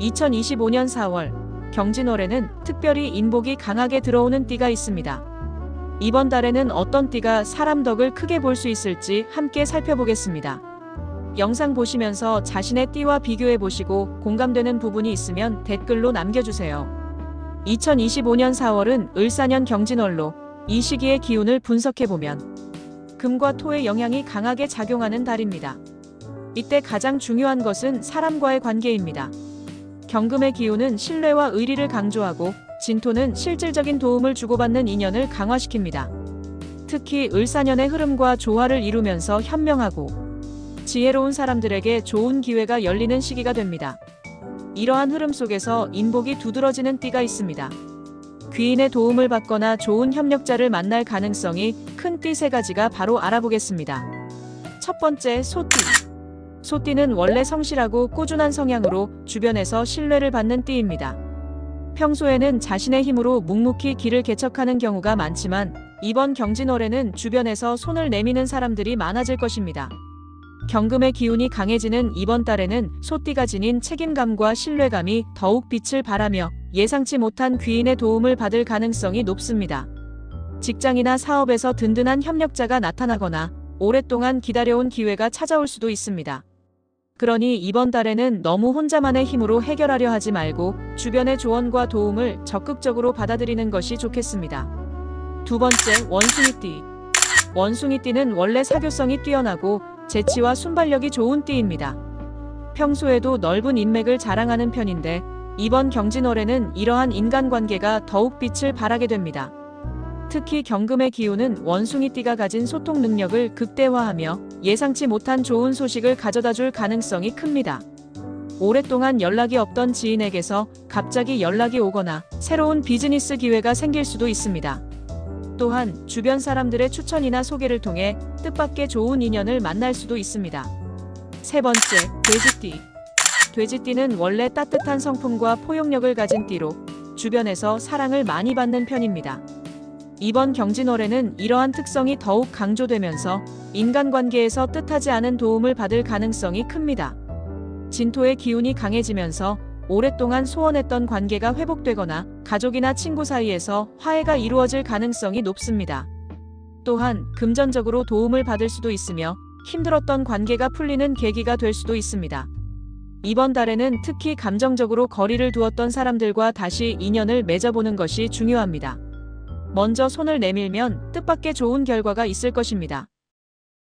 2025년 4월 경진월에는 특별히 인복이 강하게 들어오는 띠가 있습니다. 이번 달에는 어떤 띠가 사람 덕을 크게 볼 수 있을지 함께 살펴보겠습니다. 영상 보시면서 자신의 띠와 비교해 보시고 공감되는 부분이 있으면 댓글로 남겨주세요. 2025년 4월은 을사년 경진월로 이 시기의 기운을 분석해 보면 금과 토의 영향이 강하게 작용하는 달입니다. 이때 가장 중요한 것은 사람과의 관계입니다. 경금의 기운은 신뢰와 의리를 강조하고 진토는 실질적인 도움을 주고받는 인연을 강화시킵니다. 특히 을사년의 흐름과 조화를 이루면서 현명하고 지혜로운 사람들에게 좋은 기회가 열리는 시기가 됩니다. 이러한 흐름 속에서 인복이 두드러지는 띠가 있습니다. 귀인의 도움을 받거나 좋은 협력자를 만날 가능성이 큰 띠 세 가지가 바로 알아보겠습니다. 첫 번째, 소띠. 소띠는 원래 성실하고 꾸준한 성향으로 주변에서 신뢰를 받는 띠입니다. 평소에는 자신의 힘으로 묵묵히 길을 개척하는 경우가 많지만 이번 경진월에는 주변에서 손을 내미는 사람들이 많아질 것입니다. 경금의 기운이 강해지는 이번 달에는 소띠가 지닌 책임감과 신뢰감이 더욱 빛을 발하며 예상치 못한 귀인의 도움을 받을 가능성이 높습니다. 직장이나 사업에서 든든한 협력자가 나타나거나 오랫동안 기다려온 기회가 찾아올 수도 있습니다. 그러니 이번 달에는 너무 혼자만의 힘으로 해결하려 하지 말고 주변의 조언과 도움을 적극적으로 받아들이는 것이 좋겠습니다. 두 번째, 원숭이띠. 원숭이띠는 원래 사교성이 뛰어나고 재치와 순발력이 좋은 띠입니다. 평소에도 넓은 인맥을 자랑하는 편인데 이번 경진월에는 이러한 인간관계가 더욱 빛을 발하게 됩니다. 특히 경금의 기운은 원숭이띠가 가진 소통 능력을 극대화하며 예상치 못한 좋은 소식을 가져다 줄 가능성이 큽니다. 오랫동안 연락이 없던 지인에게서 갑자기 연락이 오거나 새로운 비즈니스 기회가 생길 수도 있습니다. 또한 주변 사람들의 추천이나 소개를 통해 뜻밖의 좋은 인연을 만날 수도 있습니다. 세 번째, 돼지띠. 돼지띠는 원래 따뜻한 성품과 포용력을 가진 띠로 주변에서 사랑을 많이 받는 편입니다. 이번 경진월에는 이러한 특성이 더욱 강조되면서 인간관계에서 뜻하지 않은 도움을 받을 가능성이 큽니다. 진토의 기운이 강해지면서 오랫동안 소원했던 관계가 회복되거나 가족이나 친구 사이에서 화해가 이루어질 가능성이 높습니다. 또한 금전적으로 도움을 받을 수도 있으며 힘들었던 관계가 풀리는 계기가 될 수도 있습니다. 이번 달에는 특히 감정적으로 거리를 두었던 사람들과 다시 인연을 맺어보는 것이 중요합니다. 먼저 손을 내밀면 뜻밖의 좋은 결과가 있을 것입니다.